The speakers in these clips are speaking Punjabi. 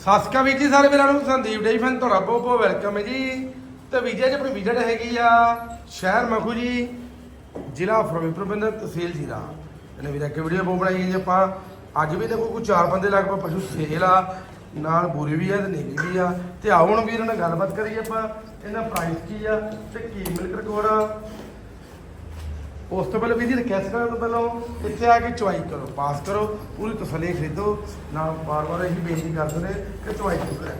ਸਤਿ ਸ਼੍ਰੀ ਅਕਾਲ ਵੀਰ ਜੀ, ਸਾਰੇ ਵੀਰਾਂ ਨੂੰ ਸੰਦੀਪ ਡੇ ਫੈਨ ਤੁਹਾਡਾ ਬਹੁਤ ਬਹੁਤ ਵੈਲਕਮ ਹੈ ਜੀ। ਤੇ ਵੀਜ਼ਾ ਜੀ, ਆਪਣੀ ਵਿਜ਼ਿਟ ਹੈਗੀ ਆ ਸ਼ਹਿਰ ਮਖੂ ਜੀ, ਜ਼ਿਲ੍ਹਾ ਫਿਰੋਜ਼ਪੁਰ ਪਿੰਡ ਤਹਿਸੀਲ ਜੀਰਾ। ਇਹਨੇ ਵੀਰ ਇੱਕ ਵੀਡੀਓ ਬਹੁਤ ਬਣਾਈ ਹੈ ਜੀ ਆਪਾਂ। ਅੱਜ ਵੀ ਦੇਖੋ ਕੋਈ ਚਾਰ ਬੰਦੇ ਲਗਭਗ ਪਸ਼ੂ ਸੇਲ ਆ, ਨਾਲ ਬੂਰੀ ਵੀ ਆ ਤੇ ਨੀਲੀ ਵੀ ਆ। ਤੇ ਆਓ ਹੁਣ ਵੀਰ ਨਾਲ ਗੱਲਬਾਤ ਕਰੀਏ ਆਪਾਂ। ਇਹਦਾ ਪ੍ਰਾਈਸ ਕੀ ਆ ਤੇ ਕੀ ਮਿਲਕ ਰਿਕਾਰਡ ਆ। ਉਸ ਤੋਂ ਪਹਿਲਾਂ ਵੀ ਜੀ ਰਿਕਵੈਸਟ ਕਰਨ ਤੋਂ ਪਹਿਲਾਂ ਇੱਥੇ ਆ ਕੇ ਚੁਆਈ ਕਰੋ ਪਾਸ ਕਰੋ ਪੂਰੀ ਤਸੱਲੀ ਖਰੀਦੋ। ਨਾ ਬਾਰ-ਬਾਰ ਇਹੀ ਬੇਨਤੀ ਕਰਦੇ ਨੇ ਕਿ ਚੁਆਈ ਕਰੋ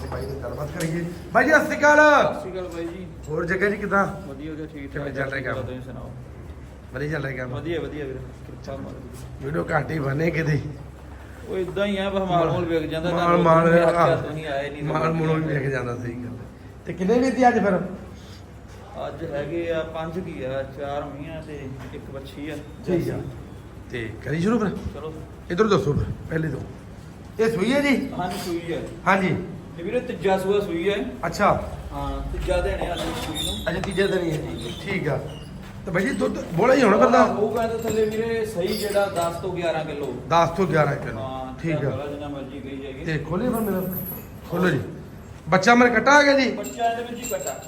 ਤੇ ਭਾਈ ਨਾਲ ਗੱਲਬਾਤ ਕਰੀਏ। ਭਾਈ ਜੀ ਸਤਿ ਸ਼੍ਰੀ ਅਕਾਲ। ਸਤਿ ਸ਼੍ਰੀ ਅਕਾਲ ਜੀ। ਹੋਰ ਜੱਗਾ ਜੀ ਕਿਦਾਂ? ਵਧੀਆ ਵਧੀਆ ਠੀਕ ਕਿਵੇਂ ਚੱਲ ਰਿਹਾ ਕੰਮ? ਤੁਸੀਂ ਸੁਣਾਓ? ਵਧੀਆ ਚੱਲ ਰਿਹਾ ਕੰਮ? ਵਧੀਆ ਵਧੀਆ ਵੀਰ। ਕਿਰਪਾ ਦੀ। ਵੀਡੀਓ ਘੱਟ ਹੀ ਬਣੇ ਕਿਤੇ। ਉਹ ਇਦਾਂ ਹੀ ਆ ਮਾਲ ਮੂਲ ਵਿਕ ਜਾਂਦਾ ਮਾਲ ਮਾਲ ਤੁਸੀਂ ਆਏ ਨਹੀਂ ਮਾਲ ਮੂਲ ਵੀ ਵੇਖ ਜਾਂਦਾ ਸਹੀ ਗੱਲ। ਤੇ ਕਿੰਨੇ ਵੀ ਦੀ ਅੱਜ ਫਿਰ? ਅੱਜ ਹੈਗੇ ਆ ਪੰਜ ਕੀ ਆ ਚਾਰ ਮੀਆਂ ਤੇ ਇੱਕ ਬੱਚੀ ਆ। ਠੀਕ ਆ। ਤੇ ਕਰੀ ਸ਼ੁਰੂ ਫਿਰ? ਚਲੋ। ਇਧਰ ਦੱਸੋ ਫਿਰ ਪਹਿਲੇ ਤੋਂ। ਇਹ ਸੂਈ ਹੈ ਜੀ? ਹਾਂਜੀ ਸੂਈ ਹੈ। ਹਾਂਜੀ। ਇਹ ਵੀਰੇ ਤੀਜਾ ਸੂਆ ਸੂਈ ਹੈ। ਅੱਛਾ। ਹਾਂ ਤੀਜਾ ਦੇਣੇ ਆ ਸੂਈ ਨੂੰ। ਅਜੇ ਤੀਜੇ ਦਿਨ ਹੀ ਹੈ ਜੀ। ਠੀਕ ਆ। ਤੇ ਜੀ ਦੁੱਧ ਬੋਲਾ ਹੀ ਹੋਣਾ ਬੰਦਾ। ਉਹ ਕਹਿੰਦੇ ਥੱਲੇ ਵੀਰੇ ਸਹੀ ਜਿਹੜਾ 10 ਤੋਂ 11 ਕਿਲੋ। 10 ਤੋਂ 11 ਕਿਲੋ। ਹਾਂ ਠੀਕ ਆ। ਜਿੰਨਾ ਮਰਜ਼ੀ ਕਹੀ ਜਾਏਗੀ ਤੇ ਖੋਲੇ ਫਿਰ ਮੇਰਾ। ਖੋਲੋ ਜੀ। ਬੱਚਾ ਮੇਰੇ ਕੱਟਾ ਆ ਗਿਆ ਜੀ? ਬੱਚਾ ਇਹਦੇ ਵਿੱਚ ਹੀ ਕੱਟਾ।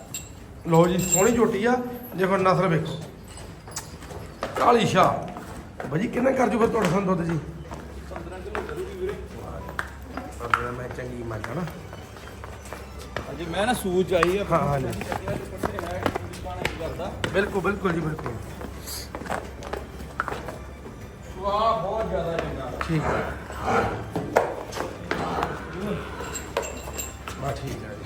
ਲਓ ਜੀ ਸੋਹਣੀ ਝੋਟੀ ਆ। ਦੇਖੋ ਨਸਲ ਵੇਖੋ। ਕਾਲੀ ਸ਼ਾਹ। ਭਾਜੀ ਕਿੰਨਾ ਕਰ ਜੂ ਫਿਰ ਤੁਹਾਡੇ ਸਾਨੂੰ ਦੁੱਧ ਜੀ? 15 ਕਿਲੋ ਕਰੂਗੀ ਵੀਰੇ ਪਰ ਮੈਂ ਚੰਗੀ ਨਾ ਅਜੇ ਮੈਂ ਨਾ ਸੂਚ ਆਈ ਆ। ਹਾਂ, ਹਾਂ ਜੀ। ਕਰਦਾ ਬਿਲਕੁਲ ਬਿਲਕੁਲ ਜੀ ਬਿਲਕੁਲ। ਸੁਆ ਬਹੁਤ ਜ਼ਿਆਦਾ ਚੰਗਾ। ਠੀਕ ਹੈ। ਬਾ ਠੀਕ ਹੈ ਜੀ।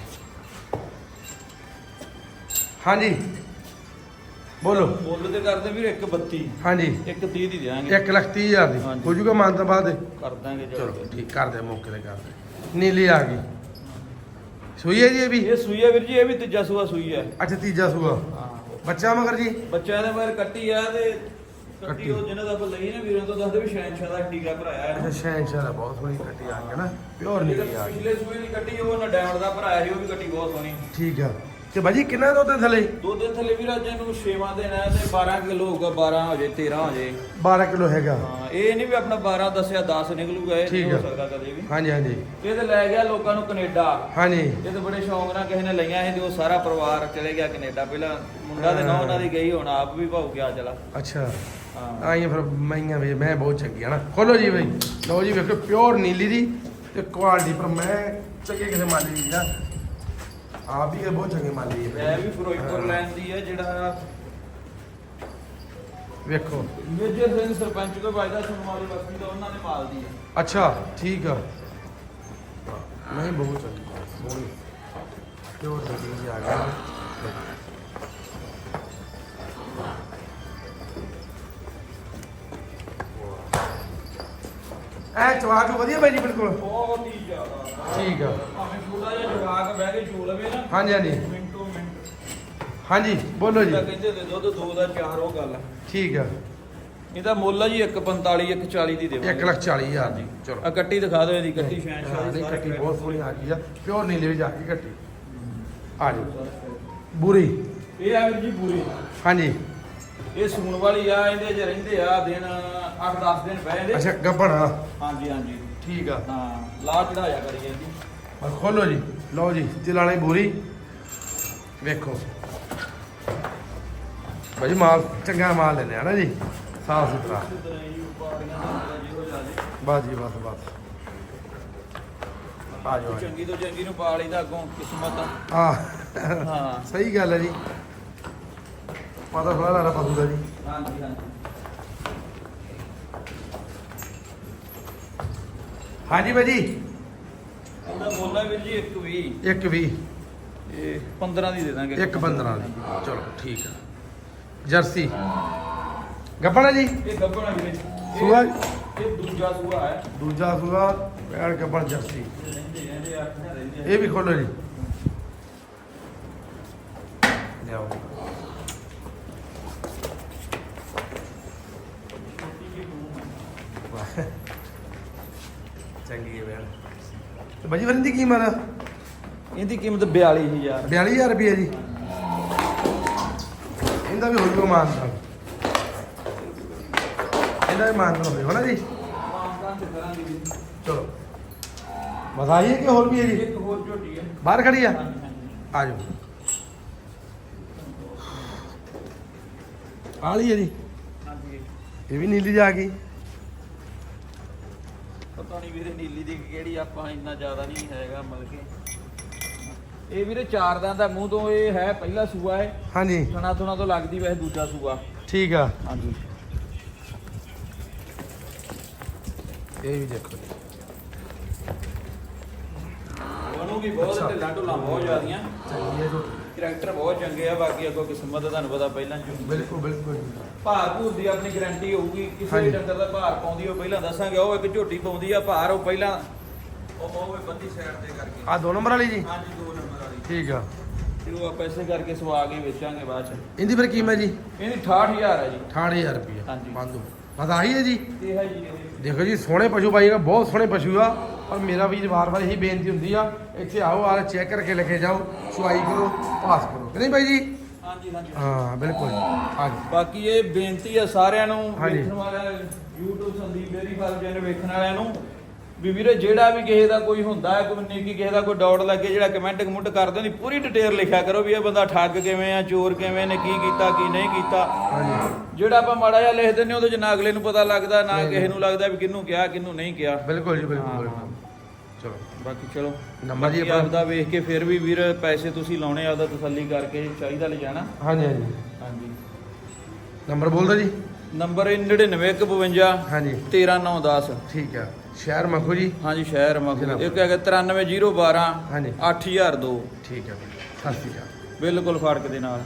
ਹਾਂਜੀ। ਬੋਲੋ। ਤੇ ਕਰਦੇ ਵੀਰ 132 ਹਾਂਜੀ। ਇੱਕ 30 ਦੀ ਦੇਾਂਗੇ 1 ਲੱਖ ਹਜ਼ਾਰ ਦੀ। ਹਾਂਜੀ। ਹੋ ਜੂਗਾ ਮਾਨ ਤੋਂ ਬਾਅਦ। ਕਰ ਦਾਂਗੇ ਚਲੋ ਠੀਕ ਕਰ ਦੇ ਮੌਕੇ ਤੇ ਕਰ ਦੇ ਨੀਲੀ ਆ ਗਈ। ਸੂਈ ਹੈ ਜੀ ਇਹ ਵੀ? ਇਹ ਸੂਈ ਹੈ ਵੀਰ ਜੀ ਇਹ ਵੀ ਤੀਜਾ ਸੂਆ ਸੂਈ ਹੈ। ਅੱਛਾ ਤੀਜਾ ਸੂਆ। ਹਾਂ। ਬੱਚਾ ਮਗਰ ਜੀ? ਬੱਚਿਆਂ ਦੇ ਮਗਰ ਕੱਟੀ ਆ ਤੇ ਕੱਟੀ। ਉਹ ਜਿਹਨਾਂ ਦਾ ਆਪਾਂ ਲਈ ਨਾ ਵੀਰਾਂ ਤੋਂ ਦੱਸਦੇ ਵੀ ਸ਼ੈਨਸ਼ਾਹ ਦਾ ਟੀਕਾ ਭਰਾਇਆ ਅੱਛਾ ਹੈ ਸ਼ੈਨ ਸ਼ਾਹ ਬਹੁਤ ਸੋਹਣੀ ਕੱਟੀ ਆ ਗਈ ਨਾ। ਪਿਓਰ ਨੀਲੀ ਆ ਗਈ। ਪਿਛਲੇ ਸੂਏ ਦੀ ਕੱਟੀ ਉਹ ਨਾ ਡਾਇਮੰਡ ਦਾ ਭਰਾਇਆ ਸੀ ਉਹ ਵੀ ਕੱਟੀ ਬਹੁਤ ਸੋਹਣੀ। ਠੀਕ ਆ। ਤੇ ਭਾਜੀ ਕਿੰਨਾ ਦੁੱਧ ਹੈ ਥੱਲੇ? ਦੋ ਦਿਨ ਥੱਲੇ ਵੀਰ ਅੱਜ ਇਹਨੂੰ ਛੇਵਾਂ ਦਿਨ ਹੈ ਤੇ 12 ਕਿਲੋ ਹੋਊਗਾ 12 ਹੋ ਜੇ 13 ਹੋ ਜੇ 12 ਕਿਲੋ ਹੈਗਾ। ਹਾਂ ਇਹ ਨਹੀਂ ਵੀ ਆਪਣਾ 12 ਦੱਸਿਆ 10 ਨਿਕਲੂਗਾ ਇਹ ਨਹੀਂ ਹੋ। ਸਕਦਾ ਕਦੇ ਵੀ। ਹਾਂਜੀ ਹਾਂਜੀ। ਇਹ ਤੇ ਲੈ ਗਿਆ ਲੋਕਾਂ ਨੂੰ ਕੈਨੇਡਾ। ਹਾਂਜੀ। ਇਹ ਤੇ ਬੜੇ ਸ਼ੌਂਕ ਨਾਲ ਕਿਸੇ ਨੇ ਲਈਆਂ ਸੀ ਤੇ ਉਹ ਸਾਰਾ ਪਰਿਵਾਰ ਚਲੇ ਗਿਆ ਕੈਨੇਡਾ। ਪਹਿਲਾਂ ਮੁੰਡਾ ਤੇ ਨਾ ਉਹਨਾਂ ਦੀ ਗਈ ਹੁਣ ਆਪ ਵੀ ਭਾਉ ਗਿਆ ਚਲਾ। ਅੱਛਾ। ਹਾਂ। ਆਈਆਂ ਫਿਰ ਮਈਆਂ ਵੀ ਮੈਂ ਬਹੁਤ ਚੰਗੀ ਆ ਨਾ। ਖੋਲੋ ਜੀ ਬਈ। ਲਓ ਜੀ ਵੇਖੋ ਪਿਓਰ ਨੀਲੀ ਦੀ ਤੇ ਕੁਆਲਿਟੀ ਪਰ ਮੈਂ ਚੰਗੇ ਕਿਸੇ ਮਾਲੀ ਦੀ ਨਾ ਆਪ ਵੀ ਇਹ ਬਹੁਤ ਚੰਗੇ ਮਾਲੀ ਹੈ ਮੈਂ ਵੀ ਫਿਰੋਜ਼ਪੁਰ ਲੈਣ ਦੀ ਹੈ ਜਿਹੜਾ ਵੇਖੋ। ਮੇਜਰ ਸਿੰਘ ਸਰਪੰਚ ਤੋਂ ਵਾਇਦਾ ਸੁਣਨ ਵਾਲੀ ਬਸਤੀ ਦਾ ਉਹਨਾਂ ਨੇ ਮਾਲ ਦੀ ਹੈ ਅੱਛਾ ਠੀਕ ਆ। ਨਹੀਂ ਬਹੁਤ ਚੰਗੀ ਬਹੁਤ ਪਿਓਰ ਨੀਲੀ ਜੀ ਆ ਗਿਆ ਐ ਚਵਾਜੂ ਵਧੀਆ ਬਾਈ ਜੀ ਬਿਲਕੁਲ। ਬਹੁਤ ਹੀ ਜ਼ਿਆਦਾ। ਠੀਕ ਆ। ਭਾਵੇਂ ਛੋਟਾ ਜਿਹਾ ਜਵਾਕ ਬਹਿ ਕੇ ਚੋ ਲਵੇ ਨਾ ਹਾਂਜੀ ਹਾਂਜੀ। ਮਿੰਟੋ ਮਿੰਟ। ਹਾਂਜੀ ਬੋਲੋ ਜੀ। ਤਾਂ ਕਹਿੰਦੇ ਤੇ ਦੁੱਧ ਦੋ ਦਾ ਚਾਰ ਉਹ ਗੱਲ ਠੀਕ ਆ। ਇਹਦਾ ਮੁੱਲ ਆ ਜੀ 145 140 ਦੀ ਦੇਵਾਂਗੇ। 1 ਲੱਖ 40 ਹਜ਼ਾਰ ਦੀ ਚਲੋ। ਆ ਕੱਟੀ ਦਿਖਾ ਦਿਓ ਇਹਦੀ ਕੱਟੀ ਸ਼ੈਨ ਹਾਂ, ਨਹੀਂ ਦੀ ਕੱਟੀ ਬਹੁਤ ਸੋਹਣੀ ਆ ਗਈ ਆ ਪਿਓਰ ਨੀਲੇ ਵਿੱਚ ਆ ਗਈ ਕੱਟੀ। ਆ ਜਾਓ। ਬੁਰੀ। ਇਹ ਆ ਵੀਰ ਜੀ ਪੂਰੀ ਹਾਂਜੀ। ਇਹ ਸੂਣ ਵਾਲੀ ਆ ਇਹਦੇ ਚ ਰਹਿੰਦੇ ਆ ਦਿਨ 8-10 ਦਿਨ ਬਹਿ ਜਾਂਦੇ। ਅੱਛਾ ਗੱਬਣਾ ਹਾਂਜੀ ਹਾਂਜੀ। ਠੀਕ ਆ। ਹਾਂ ਲਾ ਚੜਾਇਆ ਕਰੀਏ ਜੀ ਬਸ ਖੋਲੋ ਜੀ ਲਓ ਜੀ ਵਾਲੀ ਬੂਰੀ। ਵੇਖੋ। ਭਾਜੀ ਮਾਲ ਚੰਗਾ ਮਾਲ ਲੈਨੇ ਆ ਨਾ ਜੀ ਸਾਫ਼ ਸੁਥਰਾ। ਬਸ ਜੀ ਬਸ ਬਸ। ਆ ਜਾਓ। ਚੰਗੀ ਤੋਂ ਚੰਗੀ ਨੂੰ ਪਾ ਲਈਦਾ ਅੱਗੋਂ ਕਿਸਮਤ। ਆ। ਹਾਂ। ਸਹੀ ਗੱਲ ਹੈ ਜੀ। ਪਤਾ ਥੋੜਾ ਲੱਗਦਾ ਪਸ਼ੂ ਦਾ ਜੀ। ਹਾਂਜੀ ਹਾਂਜੀ। ਹਾਂਜੀ ਭਾਜੀ। ਉਹਦਾ ਹੈ ਵੀਰ ਜੀ ਇੱਕ ਵੀ ਇੱਕ ਵੀ ਇਹ 15 ਦੀ ਦੇ ਦਾਂਗੇ। ਇੱਕ 15 ਦੀ। ਚਲੋ ਠੀਕ ਆ। ਜਰਸੀ। ਗੱਪਣਾ ਜੀ? ਇਹ ਗੱਬਣਾ ਵੀਰੇ। ਸੂਆ? ਇਹ ਦੂਜਾ ਸੂਆ ਹੈ। ਦੂਜਾ ਸੂਆ ਪੈੜ ਗੱਪਣ ਜਰਸੀ। ਇਹ ਵੀ ਖੋਲੋ ਜੀ। ਲਿਆਓ। ਚੰਗੀ ਹੈ ਬੈਣ ਤੇ ਵਰਨ ਦੀ ਕੀਮਤ? ਇਹਦੀ ਕੀਮਤ 42000 42000 ਰੁਪਏ ਜੀ। ਇਹਦਾ ਵੀ ਹੋ ਜੂਗਾ ਮਾਨਤਾ ਇਹਦਾ ਵੀ ਮਾਨਤਾ ਹੋਵੇ ਹੋਣਾ ਜੀ। ਮਾਨਦਾਨ ਤੇ ਕਰਾਂਗੇ ਜੀ ਚਲੋ। ਬਸ ਹੈ ਕਿ ਹੋਰ ਵੀ ਹੈ ਜੀ? ਇੱਕ ਹੋਰ ਝੋਟੀ ਹੈ। ਬਾਹਰ ਖੜੀ ਆ। ਆ ਜਾਓ। ਆ ਲਈ ਹੈ ਜੀ। ਹਾਂਜੀ। ਇਹ ਵੀ ਨੀਲੀ ਜਾ ਗਈ। ਪਤਾ ਨਹੀਂ ਵੀਰੇ ਨੀਲੀ ਦੀ ਕਿਹੜੀ ਆਪਾਂ ਇੰਨਾ ਜ਼ਿਆਦਾ ਨਹੀਂ ਹੈਗਾ ਮਤਲਬ ਕਿ। ਇਹ ਵੀਰੇ ਚਾਰ ਦੰਦ ਦਾ ਮੂੰਹ ਤੋਂ ਇਹ ਹੈ ਪਹਿਲਾ ਸੂਆ ਹੈ ਹਾਂਜੀ। ਥਣਾ ਥੁਣਾ ਤੋਂ ਲੱਗਦੀ ਵੈਸੇ ਦੂਜਾ ਸੂਆ। ਠੀਕ ਆ। ਹਾਂਜੀ। ਇਹ ਵੀ ਦੇਖੋ। ਵੀ ਬਹੁਤ ਅੱਛਾ। ਢਿੱਲਾਂ ਢੁੱਲਾਂ ਬਹੁਤ ਜ਼ਿਆਦੀਆਂ। ਹੈ ਝੋਟੀ ਕਰੈਕਟਰ ਬਹੁਤ ਚੰਗੇ ਆ ਬਾਕੀ ਅੱਗੋਂ ਕਿਸਮਤ ਦਾ ਤੁਹਾਨੂੰ ਪਤਾ ਪਹਿਲਾਂ ਚ ਬਿਲਕੁਲ ਬਿਲਕੁਲ ਜੀ। ਭਾਰ ਭੂਰ ਦੀ ਆਪਣੀ ਗਾਰੰਟੀ ਹੋਊਗੀ ਕਿਸੇ। ਵੀ ਡੰਗਰ ਦਾ ਭਾਰ ਪਾਉਂਦੀ ਉਹ ਪਹਿਲਾਂ ਦੱਸਾਂਗੇ ਉਹ ਇੱਕ ਝੋਟੀ ਪਾਉਂਦੀ ਆ ਭਾਰ ਉਹ ਪਹਿਲਾਂ ਉਹ ਉਹ ਬੰਦੀ ਸਾਈਡ ਤੇ ਕਰਕੇ। ਆ ਦੋ ਨੰਬਰ ਵਾਲੀ ਜੀ? ਹਾਂਜੀ ਦੋ ਨੰਬਰ ਵਾਲੀ। ਠੀਕ ਆ। ਤੇ ਉਹ ਆਪਾਂ ਇਸੇ ਕਰਕੇ ਸਵਾ ਕੇ ਵੇਚਾਂਗੇ ਬਾਅਦ ਚ। ਇਹਦੀ ਫਿਰ ਕੀਮਤ ਜੀ? ਇਹਦੀ 68000 ਹੈ ਜੀ। 68000 ਰੁਪਏ ਹਾਂਜੀ। ਬੰਦੂ ਬਸ ਆਹੀ ਹੈ ਜੀ? ਇਹ ਹੈ ਜੀ ਦੇਖੋ ਜੀ ਸੋਹਣੇ ਪਸ਼ੂ ਬਾਈ ਦਾ ਬਹੁਤ ਸੋਹਣੇ ਪਸ਼ੂ ਆ। ਪਰ ਮੇਰਾ ਵੀ ਵਾਰ-ਵਾਰ ਇਹੀ ਬੇਨਤੀ ਹੁੰਦੀ ਆ ਇੱਥੇ ਆਓ ਆ ਚੈੱਕ ਕਰਕੇ ਲੈ ਕੇ ਜਾਓ ਚੁਆਈ ਕਰੋ ਪਾਸ ਕਰੋ। ਨਹੀਂ ਬਾਈ ਜੀ? ਹਾਂਜੀ ਹਾਂਜੀ। ਹਾਂ ਬਿਲਕੁਲ ਹਾਂਜੀ ਬਾਕੀ ਇਹ ਬੇਨਤੀ ਆ ਸਾਰਿਆਂ ਨੂੰ ਹਾਂਜੀ। ਵੇਖਣ ਵਾਲਿਆਂ YouTube ਸੰਦੀਪ ਡੇਰੀ ਫਾਰਮ ਜਨ ਵੇਖਣ ਵਾਲਿਆਂ ਨੂੰ ਵੀ ਵੀਰੇ ਜਿਹੜਾ ਵੀ ਕਿਸੇ ਦਾ ਕੋਈ ਹੁੰਦਾ ਹੈ ਕੋਈ ਨਿੱਕੀ ਕਿਸੇ ਦਾ ਕੋਈ ਡਾਊਟ ਲੱਗੇ ਜਿਹੜਾ ਕਮੈਂਟ ਕਮੁੰਟ ਕਰਦੇ ਨੇ ਪੂਰੀ ਡਿਟੇਲ ਲਿਖਿਆ ਕਰੋ ਵੀ ਇਹ ਬੰਦਾ ਠੱਗ ਕਿਵੇਂ ਆ ਚੋਰ ਕਿਵੇਂ ਨੇ ਕੀ ਕੀਤਾ ਕੀ ਨਹੀਂ ਕੀਤਾ। ਹਾਂਜੀ। ਜਿਹੜਾ ਆਪਾਂ ਮਾੜਾ ਜਿਹਾ ਲਿਖ ਦਿੰਦੇ ਉਹਦੇ ਚ ਨਾ ਅਗਲੇ ਨੂੰ ਪਤਾ ਲੱਗਦਾ ਨਾ ਕਿਸੇ ਨੂੰ ਲੱਗਦਾ ਵੀ ਕਿਹਨੂੰ ਕਿਹਾ ਕਿਹਨੂੰ ਨਹੀਂ ਕਿਹਾ। ਬਿਲਕੁਲ ਜੀ ਬਿਲਕੁਲ ਹਾਂ, ਚਲੋ। ਬਾਕੀ ਚਲੋ। ਨੰਬਰ ਜੀ ਬਾਕੀ ਆਪਣਾ? ਆਪਦਾ ਵੇਖ ਕੇ ਫਿਰ ਵੀ ਵੀਰ ਪੈਸੇ ਤੁਸੀਂ ਲਾਉਣੇ ਆ ਉਹਦਾ ਤਸੱਲੀ ਕਰਕੇ ਚਾਹੀਦਾ ਲਿਜਾਣਾ। ਹਾਂਜੀ ਹਾਂਜੀ। ਹਾਂਜੀ। ਨੰਬਰ ਬੋਲ ਦਿਓ ਜੀ? ਨੰਬਰ 9952 ਹਾਂਜੀ। 13910 ਠੀਕ ਆ। ਸ਼ਹਿਰ ਮਖੂ ਜੀ? ਹਾਂਜੀ ਸ਼ਹਿਰ ਜਨਾਬ। ਮਖੂ ਇੱਕ ਹੈਗਾ 93012 ਹਾਂਜੀ। 8002 ਠੀਕ ਹੈ ਸਤਿ ਸ਼੍ਰੀ ਅਕਾਲ। ਬਿਲਕੁਲ ਫਾੜਕ ਦੇ ਨਾਲ।